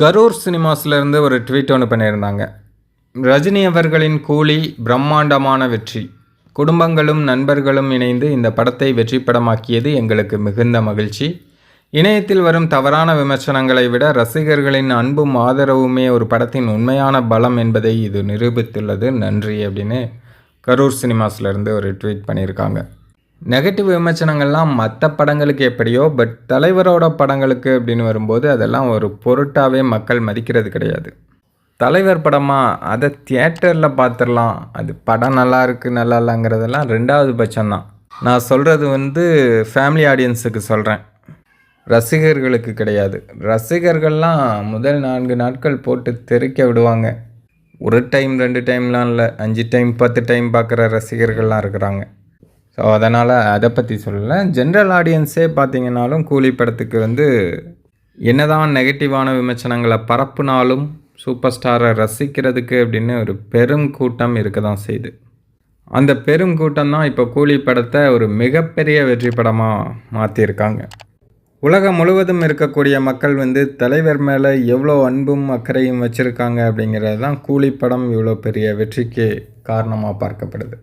கரூர் சினிமாஸ்லேருந்து ஒரு ட்வீட் ஒன்று பண்ணியிருந்தாங்க. ரஜினி அவர்களின் கூலி பிரம்மாண்டமான வெற்றி. குடும்பங்களும் நண்பர்களும் இணைந்து இந்த படத்தை வெற்றி படமாக்கியது எங்களுக்கு மிகுந்த மகிழ்ச்சி. இணையத்தில் வரும் தவறான விமர்சனங்களை விட ரசிகர்களின் அன்பும் ஆதரவுமே ஒரு படத்தின் உண்மையான பலம் என்பதை இது நிரூபித்துள்ளது. நன்றி அப்படின்னு கரூர் சினிமாஸ்லேருந்து ஒரு ட்வீட் பண்ணியிருக்காங்க. நெகட்டிவ் விமர்சனங்கள்லாம் மற்ற படங்களுக்கு எப்படியோ பட் தலைவரோட படங்களுக்கு அப்படின்னு வரும்போது அதெல்லாம் ஒரு பொருட்டாகவே மக்கள் மதிக்கிறது கிடையாது. தலைவர் படமா? அதை தியேட்டரில் பார்த்துடலாம் அது படம் நல்லா இருக்குது நல்லா இல்லைங்கிறதெல்லாம் ரெண்டாவது பட்சம்தான். நான் சொல்கிறது வந்து ஃபேமிலி ஆடியன்ஸுக்கு சொல்கிறேன் ரசிகர்களுக்கு கிடையாது. ரசிகர்கள்லாம் முதல் நான்கு நாட்கள் போட்டு தெறிக்க விடுவாங்க. ஒரு டைம் ரெண்டு டைம்லாம் இல்லை. அஞ்சு டைம் பத்து டைம் பார்க்குற ரசிகர்கள்லாம் இருக்கிறாங்க. ஸோ அதனால் அதை பற்றி சொல்லலை. ஜென்ரல் ஆடியன்ஸே பார்த்தீங்கன்னாலும் கூலி படத்துக்கு வந்து என்னதான் நெகட்டிவான விமர்சனங்களை பரப்புனாலும் சூப்பர் ஸ்டாரை ரசிக்கிறதுக்கு அப்படின்னு ஒரு பெரும் கூட்டம் இருக்க தான் செய்யுது அந்த பெரும் கூட்டம் தான் இப்போ கூலி படத்தை ஒரு மிகப்பெரிய வெற்றி படமாக மாற்றியிருக்காங்க உலகம் முழுவதும் இருக்கக்கூடிய மக்கள் வந்து தலைவர் மேலே எவ்வளோ அன்பும் அக்கறையும் வச்சுருக்காங்க அப்படிங்கிறது தான் கூலி படம் இவ்வளோ பெரிய வெற்றிக்கு காரணமாக பார்க்கப்படுது.